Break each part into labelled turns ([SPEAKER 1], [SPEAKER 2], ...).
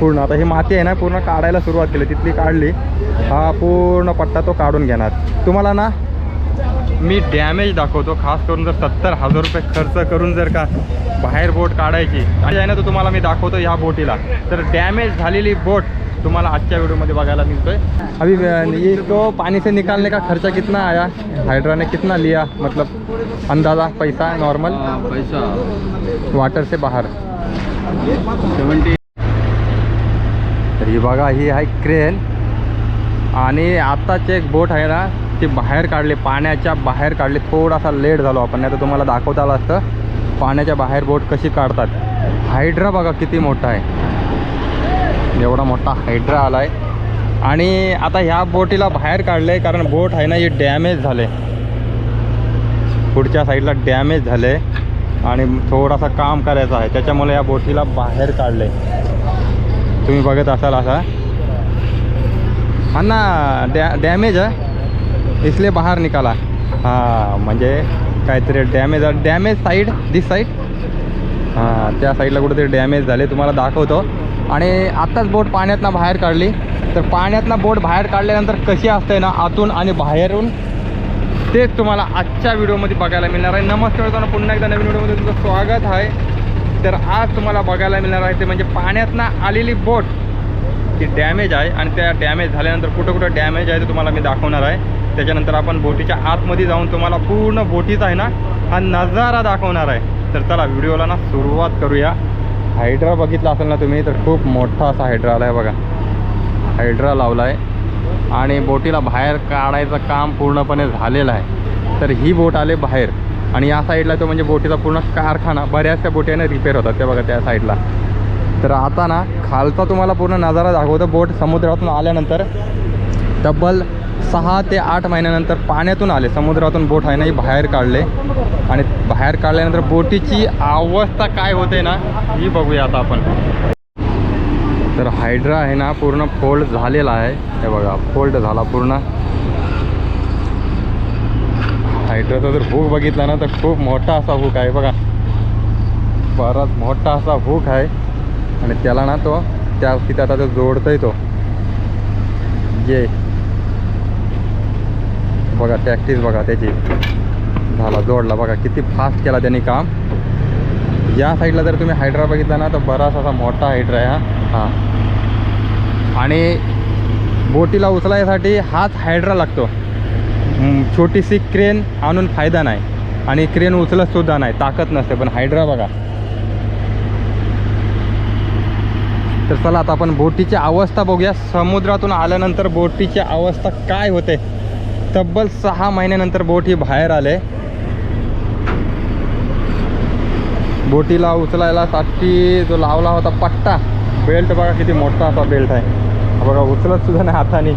[SPEAKER 1] पूर्ण. आता ही माती आहे ना पूर्ण काढायला सुरुवात केली. तिथली काढली. हा पूर्ण पट्टा तो काढून घेणार. तुम्हाला ना मी डॅमेज दाखवतो. खास करून जर सत्तर हजार रुपये खर्च करून जर का बाहेर बोट काढायची. आणि आहे ना तो तुम्हाला मी दाखवतो ह्या बोटीला. तर डॅमेज झालेली बोट तुम्हाला आजच्या व्हिडिओमध्ये बघायला मिळतोय. अभी ये तो पानी से निकालने का खर्चा कितना आया? हाइड्रा ने कितना लिया? मतलब अंदाज़ा पैसा नॉर्मल
[SPEAKER 2] पैसा।
[SPEAKER 1] वाटर से बाहर।
[SPEAKER 2] सेवन्टी
[SPEAKER 1] तर ही बघा ही आहे क्रेन. आणि आत्ताच एक बोट आहे ना ती बाहेर काढली पाण्याच्या बाहेर काढली. थोडासा लेट झालो आपण नाही तर तुम्हाला दाखवता आलं असतं. पाण्याच्या बाहेर बोट कशी काढतात. हायड्रा बघा किती मोठा आहे. एवढा मोठा हायड्रा आला आहे आणि आता ह्या बोटीला बाहेर काढलं आहे कारण बोट आहे ना हे डॅमेज झाले. पुढच्या साईडला डॅमेज झाले. आणि थोडासा काम करायचं आहे त्याच्यामुळे या बोटीला बाहेर काढले तुम्ही बघत असाल असा. हा ना डॅ डॅमेज आहे इसलिए बाहेर निकाला. हां म्हणजे काहीतरी damage damage side this side हां त्या साईडला कुठेतरी डॅमेज झाले तुम्हाला दाखवतो. आणि आत्ताच बोट पाण्यातनं बाहेर काढली. तर पाण्यातनं बोट बाहेर काढल्यानंतर कशी असते ना आतून आणि बाहेरून तेच तुम्हाला आजच्या व्हिडिओमध्ये बघायला मिळणार आहे. नमस्कार मित्रांनो पुन्हा एकदा नवीन व्हिडिओमध्ये तुमचं स्वागत आहे. तर आज तुम्हाला बघायला मिळणार आहे ते म्हणजे पाण्यातनं आलेली बोट. ती डॅमेज आहे आणि त्या डॅमेज झाल्यानंतर कुठं कुठं डॅमेज आहे ते तुम्हाला मी दाखवणार आहे. त्याच्यानंतर आपण बोटीच्या आतमध्ये जाऊन तुम्हाला पूर्ण बोटीचा आहे ना हा नजारा दाखवणार आहे. तर चला व्हिडिओला ना सुरुवात करूया. हायड्रा बघितला असेल ना तुम्ही तर खूप मोठा असा हायड्रा आला आहे बघा. हायड्रा लावला आहे आणि बोटीला बाहेर काढायचं काम पूर्णपणे झालेलं आहे. तर ही बोट आले बाहेर. आणि या साईडला तो म्हणजे बोटीचा पूर्ण कारखाना बऱ्याचशा बोटी आहे ना रिपेअर होतात ते बघा त्या साईडला. तर आता ना खालचा तुम्हाला पूर्ण नजारा दाखवतो. बोट समुद्रातून आल्यानंतर तब्बल सहा ते आठ महिन्यानंतर पाण्यातून आले. समुद्रातून बोट आहे ना ही बाहेर काढले. आणि बाहेर काढल्यानंतर बोटीची अवस्था काय होते ना ही बघूया आता आपण. तर हायड्रा आहे ना पूर्ण फोल्ड झालेला आहे. हे बघा फोल्ड झाला पूर्ण. हायड्राचा जर हुक बघितला ना तर खूप मोठा असा हुक आहे बघा. बराच मोठा असा हुक आहे. आणि त्याला ना तो त्या तिथे आता तो जोडतोय तो. ये. बघा टॅक्टिस बघा त्याची. झाला जोडला बघा किती फास्ट केला त्यांनी काम. या साईडला जर तुम्ही हायड्रा बघितला ना तर बराच असा मोठा हायड्रा आहे हा. हां. आणि बोटीला उचलायसाठी हाच हायड्रा लागतो. छोटीशी क्रेन आणून फायदा नाही. आणि क्रेन उचलतसुद्धा नाही ताकद नसते. पण हायड्रा बघा. तर चला आता आपण बोटीची अवस्था बघूया. समुद्रातून आल्यानंतर बोटीची अवस्था काय होते? तब्बल सहा महिन्यानंतर बोट ही बाहेर आले. बोटीला उचलायला साठी जो लावला होता पट्टा बेल्ट बघा किती मोठा असा बेल्ट आहे. बघा उचलत सुद्धा नाही हाताने.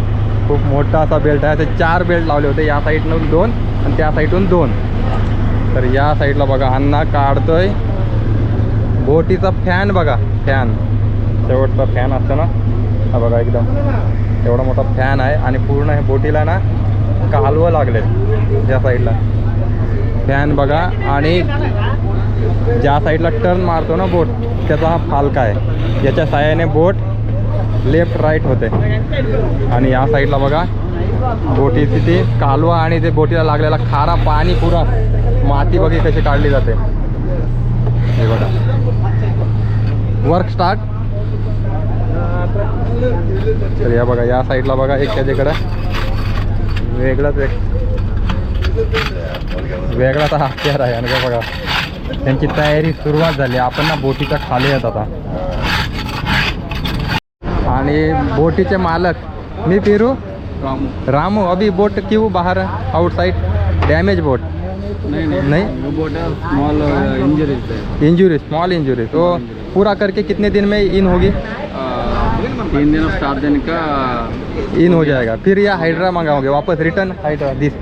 [SPEAKER 1] खूप मोठा असा बेल्ट आहे. असे चार बेल्ट लावले होते. या साईडनं दोन आणि त्या साईडून दोन. तर या साईडला बघा अण्णा काढतोय. बोटीचा फॅन बघा फॅन शेवटचा फॅन असतो ना? हा बघा एकदम. एवढा मोठा फॅन आहे आणि पूर्ण हे बोटीला ना कालवं लागले या साईडला फॅन बघा आणि ज्या साईडला टर्न मारतो ना बोट त्याचा हा फालका आहे. याच्या साह्याने बोट लेफ्ट राईट होते. आणि या साईडला बघा बोटीची ती कालवा आणि ते बोटीला लागलेला खारा पाणी पुरा माती बघी कशी काढली जाते. हे बघा. वर्क स्टार्ट तर या बघा या साईडला बघा एक त्याच्याकडं वेगळाच एक. वेगळाच हा हत्यार आहे आणि बघा. त्यांची तयारी सुरुवात झाली. आपण ना बोटीच्या खाली येत आता. आणि बोटीचे मालक. मी फिरू
[SPEAKER 2] रामू.
[SPEAKER 1] रामू. अभी बोट क्यों बाहर आउटसाइड डैमेज बोट
[SPEAKER 2] नहीं नहीं.
[SPEAKER 1] नहीं?
[SPEAKER 2] बोट स्मॉल इंजरीज है.
[SPEAKER 1] इंजुरी स्मॉल इंजुरी तो पूरा करके कितने दिन में इन होगी?
[SPEAKER 2] तीन दिन सात दिन का
[SPEAKER 1] इन हो जाएगा. फिर यह हाइड्रा मंगाओगे वापस return hydra this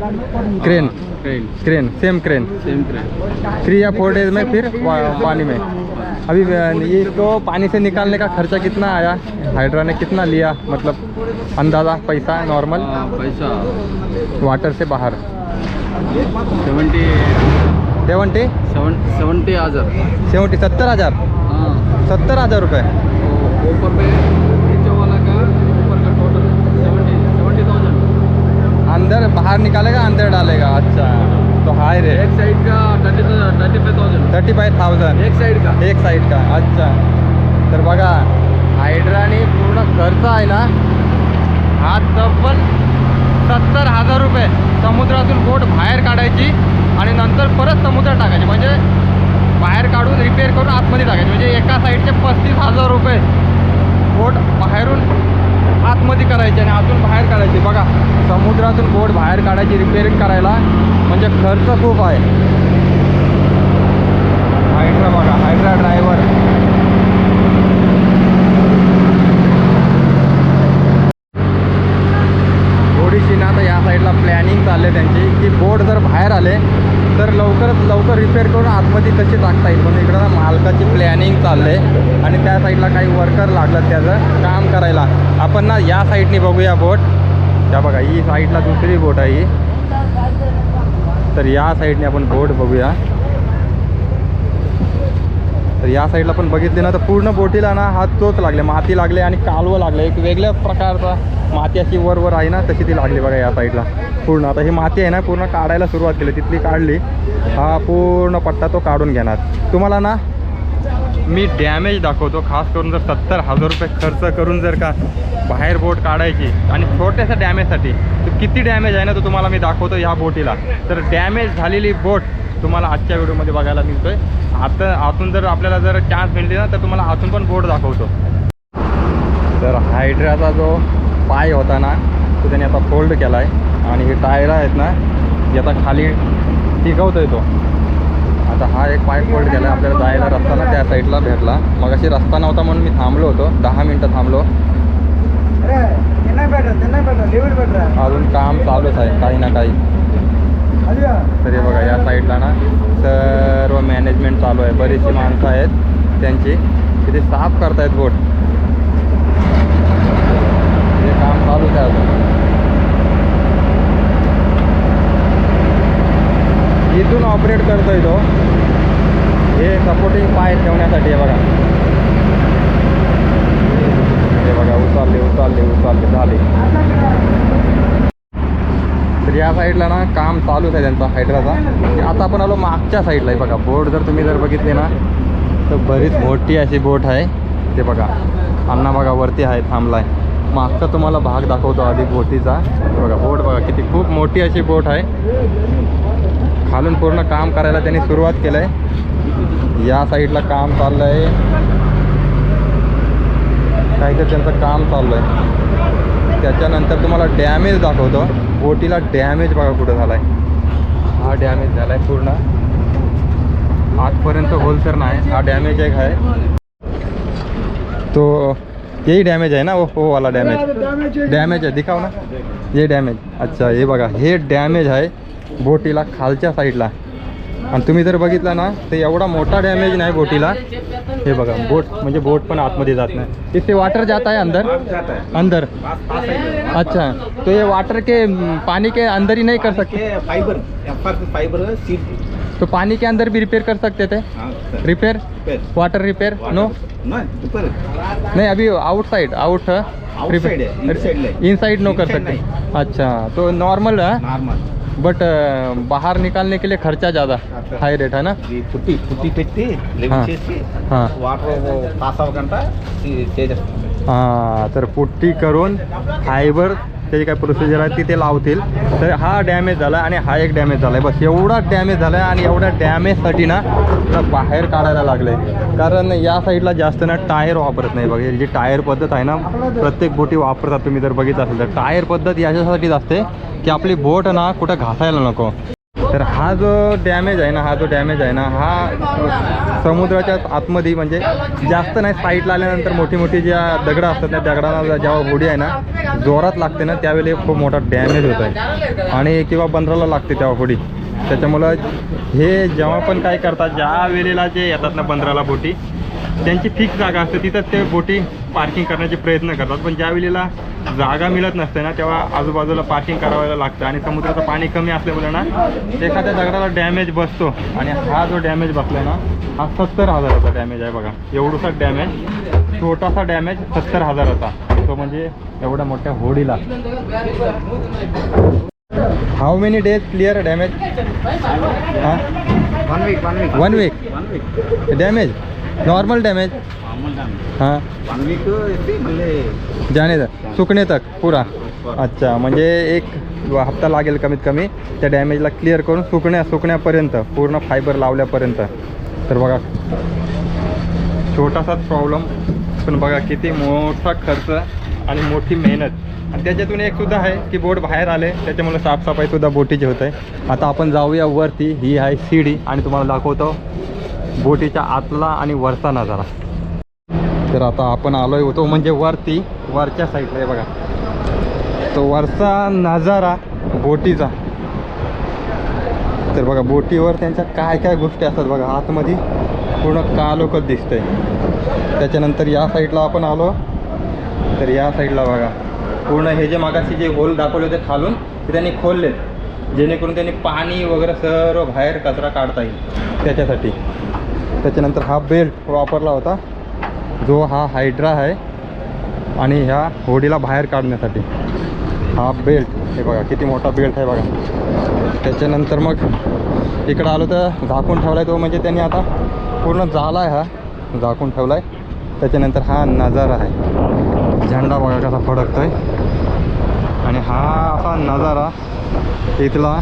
[SPEAKER 1] crane
[SPEAKER 2] train
[SPEAKER 1] crane same crane
[SPEAKER 2] same train
[SPEAKER 1] three या फोर डेज़ में फिर पानी में. अभी ये तो पानी से निकालने का खर्चा कितना आया? हाइड्रा ने कितना लिया? मतलब अंदाज़ा पैसा नॉर्मल
[SPEAKER 2] पैसा।
[SPEAKER 1] वाटर से बाहर।
[SPEAKER 2] सेवन्टी सेवन हज़ार।
[SPEAKER 1] सेवन्टी सत्तर हज़ार?
[SPEAKER 2] हाँ।
[SPEAKER 1] सत्तर हज़ार रुपये
[SPEAKER 2] ऊपर पे नीचे वाला का ऊपर का टोटल सेवेंटी सेवेंटी थाउज़ेंड
[SPEAKER 1] अंदर बाहर निकालेगा अंदर डालेगा? अच्छा।
[SPEAKER 2] Thirty five thousand
[SPEAKER 1] thirty five thousand.
[SPEAKER 2] एक साइड का?
[SPEAKER 1] एक साईड का. अच्छा. तर बघा हायड्राने पूर्ण खर्च आहे ना हा तब्बल सत्तर हजार रुपये. समुद्रातून बोट बाहेर काढायची आणि नंतर परत समुद्रात टाकायची. म्हणजे बाहेर काढून रिपेअर करून आतमध्ये टाकायची. म्हणजे एका साईडचे पस्तीस हजार रुपये बोट बाहेरून आतमध्ये करायची आणि आतून बाहेर काढायची. बघा समुद्रातून बोट बाहेर काढायची रिपेअरिंग करायला म्हणजे खर्च खूप आहे हायड्रा बघा हायड्रा ड्रायव्हर थोडीशी ना आता या साईडला प्लॅनिंग चालले त्यांची की बोट जर बाहेर आले तर लवकरात करून आतमध्ये कशी टाकता येईल? म्हणून इकडं ना मालकाची प्लॅनिंग चाललंय आणि त्या साईडला काही वर्कर लागलं त्याचं काम करायला. आपण ना या साईडने बघूया बोट त्या बघा ही साईडला दुसरी बोट आहे ही. तर या साईडने आपण बोट बघूया. तर या साईडला पण बघितले ना तर पूर्ण बोटीला ना हात तोच लागले. माती लागले आणि कालवं लागलं. एक वेगळ्या प्रकारचा माती अशी वर वर आहे ना तशी ती लागली बघा या साईडला. पूर्ण. आता ही माती आहे ना पूर्ण काढायला सुरुवात केली. तिथली काढली. हा पूर्ण पट्टा तो काढून घेणार. तुम्हाला ना मी डॅमेज दाखवतो. खास करून जर सत्तर हजार रुपये खर्च करून जर का बाहेर बोट काढायची आणि छोट्याशा डॅमेजसाठी किती डॅमेज आहे ना तो तुम्हाला मी दाखवतो ह्या बोटीला. तर डॅमेज झालेली बोट तुम्हाला आजच्या व्हिडिओमध्ये बघायला मिळतोय. आता आतून जर आपल्याला जर चान्स मिळते ना तर तुम्हाला आतून पण बोट दाखवतो. तर हायड्राचा जो पाय होता ना तो त्याने आता फोल्ड केला आहे आणि हे टायर आहेत ना हे आता खाली टिकवतोय तो. आता हा एक पाय फोल्ड केला आपल्याला जायला रस्ता ना त्या साईडला भेटला. मग अशी रस्ता नव्हता म्हणून मी थांबलो होतो दहा मिनटं थांबलो. अजून काम चालूच आहे काही ना काही. तर हे बघा या साईडला ना सर्व मॅनेजमेंट चालू आहे. बरीचशी माणसं आहेत त्यांची. तिथे साफ करतायत बोट. हे काम चालूच आहे अजून. इथून ऑपरेट करतोय तो. हे सपोर्टिंग पाय ठेवण्यासाठी आहे बघा. हे बघा उचलले उचलले उचलले झाले. या साईडला ना काम चालूच आहे त्यांचा हायड्राचा आता आपण आलो मागच्या साईडला आहे बघा बोट जर तुम्ही जर बघितली ना तर बरीच मोठी अशी बोट आहे. ते बघा अण्णा बघा वरती आहे थांबलाय. मागचा तुम्हाला भाग दाखवतो आधी बोटीचा. बघा बोट बघा किती खूप मोठी अशी बोट आहे. खालून पूर्ण काम करायला त्यांनी सुरुवात केलं आहे या साईडला काम चाललं आहे काहीतरी त्यांचं काम चाललं आहे त्याच्यानंतर तुम्हाला डॅमेज दाखवतो. बोटीला डॅमेज बघा कुठं झाला आहे हा डॅमेज झाला आहे पूर्ण. आजपर्यंत होल तर नाही हा डॅमेज एक आहे. तो यही डॅमेज आहे ना? ओ हो वाला डॅमेज. डॅमेज आहे दिखाव ना. हे डॅमेज. अच्छा हे बघा हे डॅमेज आहे बोटीला खालच्या साईडला. आणि तुम्ही जर बघितला ना तर एवढा मोठा डॅमेज नाही बोटीला. हे बघा बोट म्हणजे बोट पण आतमध्ये जात नाही. इससे वाटर जाता है अंदर? अंदर. अच्छा. तो ये वाटर के पानी के अंदर ही नहीं कर सकते
[SPEAKER 3] फाइबर एफआर फाइबर सीट
[SPEAKER 1] तो पानी के अंदर भी रिपेयर कर सकते थे रिपेयर वाटर रिपेयर नो नहीं अभी आउटसाइड आउट
[SPEAKER 3] है, नहीं।
[SPEAKER 1] इनसाइड नो कर सकते अच्छा. तो नॉर्मल है?
[SPEAKER 3] नॉर्मल
[SPEAKER 1] बट बाहर निकालने के लिए खर्चा ज़्यादा हाई रेट है ना
[SPEAKER 3] పుట్టి పుట్టి పెట్టి
[SPEAKER 1] हाँ।
[SPEAKER 3] లెవెల్ చేసి
[SPEAKER 1] हाँ
[SPEAKER 3] వాటర్ పాస్ అవ్వకుండా చేసేస్తాం
[SPEAKER 1] हां तर पुट्टी करून फायबर त्याची काय प्रोसिजर आहे ती ते लावतील. तर हा डॅमेज झाला आणि हा एक डॅमेज झाला आहे बस एवढा डॅमेज झाला आहे आणि एवढ्या डॅमेजसाठी ना बाहेर काढायला लागलं आहे कारण या साईडला जास्त ना टायर वापरत नाही. बघा जी टायर पद्धत आहे ना प्रत्येक बोटी वापरतात तुम्ही जर बघितलं असेल तर. टायर पद्धत याच्यासाठीच असते की आपली बोट ना कुठं घासायला नको. तर हा जो डॅमेज आहे ना हा जो डॅमेज आहे ना हा समुद्राच्या आतमध्ये म्हणजे जास्त नाही साईडला आल्यानंतर मोठी मोठी ज्या दगडं असतात त्या दगडांना जेव्हा होडी आहे ना जोरात लागते ना त्यावेळी खूप मोठा डॅमेज होत आहे. आणि किंवा बंदराला लागते तेव्हा होडी त्याच्यामुळं हे जेव्हा पण काय करतात ज्या वेळेला जे येतात ना बंदराला बोटी त्यांची फिक्स जागा असते. तिथं ते बोटी पार्किंग करण्याचे प्रयत्न करतात. पण ज्या वेळेला जागा मिळत नसते ना तेव्हा आजूबाजूला पार्किंग करावायला लागतं. आणि समुद्राचं पाणी कमी असल्यामुळे ना एखाद्या दगडाला डॅमेज बसतो. आणि हा जो डॅमेज बसलाय ना हा सत्तर हजाराचा डॅमेज आहे बघा. एवढूसा डॅमेज छोटासा डॅमेज सत्तर हजाराचा. तो म्हणजे एवढ्या मोठ्या होडीला. How many days
[SPEAKER 3] clear damage one week
[SPEAKER 1] one week?
[SPEAKER 3] One week
[SPEAKER 1] damage normal damage हां. जाने तक सुकणे तक पुरा. अच्छा म्हणजे एक हप्ता लागेल कमीत कमी. त्या डॅमेजला क्लिअर करून सुकण्या सुकण्यापर्यंत पूर्ण फायबर लावल्यापर्यंत. तर बघा. छोटासाच प्रॉब्लेम पण बघा किती मोठा खर्च आणि मोठी मेहनत. आणि त्याच्यातून एक सुद्धा आहे की बोट बाहेर आले त्याच्यामुळे साफसफाईसुद्धा बोटीची होत. आहे आता आपण जाऊया वरती. ही आहे सीडी आणि तुम्हाला दाखवतो. बोटीच्या आतला आणि वरचा नजारा. तर आता आपण आलोय होतो म्हणजे वरती वरच्या साईडला आहे बघा. तो वरचा नजारा बोटीचा. तर बघा बोटीवर त्यांच्या काय काय गोष्टी असतात बघा. आतमध्ये पूर्ण कालोकच दिसतंय. त्याच्यानंतर या साईडला आपण आलो. तर या साईडला बघा. पूर्ण हे जे मागाशी जे होल दाखवले होते खालून ते त्यांनी खोललेत. जेणेकरून त्यांनी पाणी वगैरे सर्व बाहेर कचरा काढता येईल. त्याच्यासाठी. त्याच्यानंतर हा बेल्ट वापरला होता. जो हा हायड्रा आहे आणि ह्या होडीला बाहेर काढण्यासाठी. हा बेल्ट हे बघा किती मोठा बेल्ट आहे बघा. त्याच्यानंतर मग इकडं आलो तर झाकून ठेवला आहे तो म्हणजे त्यांनी आता पूर्ण झाला आहे हा. झाकून ठेवला आहे त्याच्यानंतर हा नजारा आहे. झेंडा बघा कसा आहे आणि हा असा नजारा इथला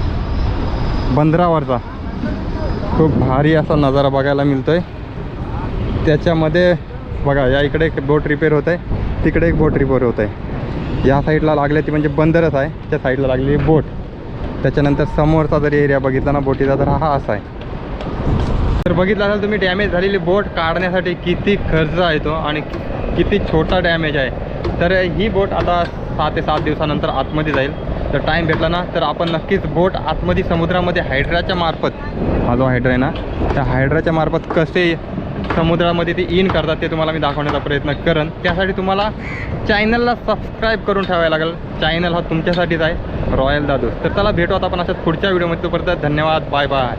[SPEAKER 1] बंदरावरचा. खूप भारी असा नजारा बघायला मिळतोय. त्याच्यामध्ये बघा या इकडे एक बोट रिपेअर होत आहे तिकडे एक बोट रिपेअर होत आहे या साईडला लागले ती म्हणजे बंदरच आहे त्या साईडला लागलेली बोट त्याच्यानंतर समोरचा जर एरिया बघितला ना बोटीचा तर हा असा आहे. तर बघितलं असाल तुम्ही डॅमेज झालेली बोट काढण्यासाठी किती खर्च आहे तो आणि किती छोटा डॅमेज आहे. तर ही बोट आता सहा ते सात दिवसानंतर आतमध्ये जाईल. तर टाईम भेटला ना तर आपण नक्कीच बोट आतमध्ये समुद्रामध्ये हायड्राच्या मार्फत हा जो हायड्रा आहे ना त्या हायड्राच्या मार्फत कसे समुद्रामध्ये ते इन करतात ते तुम्हाला मी दाखवण्याचा प्रयत्न करेन. त्यासाठी तुम्हाला चॅनलला सबस्क्राईब करून ठेवायला लागेल. चॅनल हा तुमच्यासाठीच आहे रॉयल दादू. तर त्याला भेटू आता आपण अशाच पुढच्या व्हिडिओमध्ये तोपर्यंत धन्यवाद बाय बाय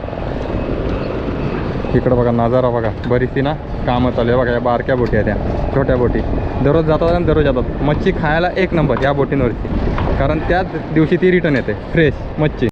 [SPEAKER 1] इकडं बघा नजारा बघा. बरीचशी ना कामं चालू आहे. बघा या बारक्या बोटी आहेत त्या. छोट्या बोटी. दररोज जातात आणि दररोज जातात. मच्छी खायला एक नंबर या बोटींवरची कारण त्याच दिवशी ती रिटर्न येते. फ्रेश मच्छी.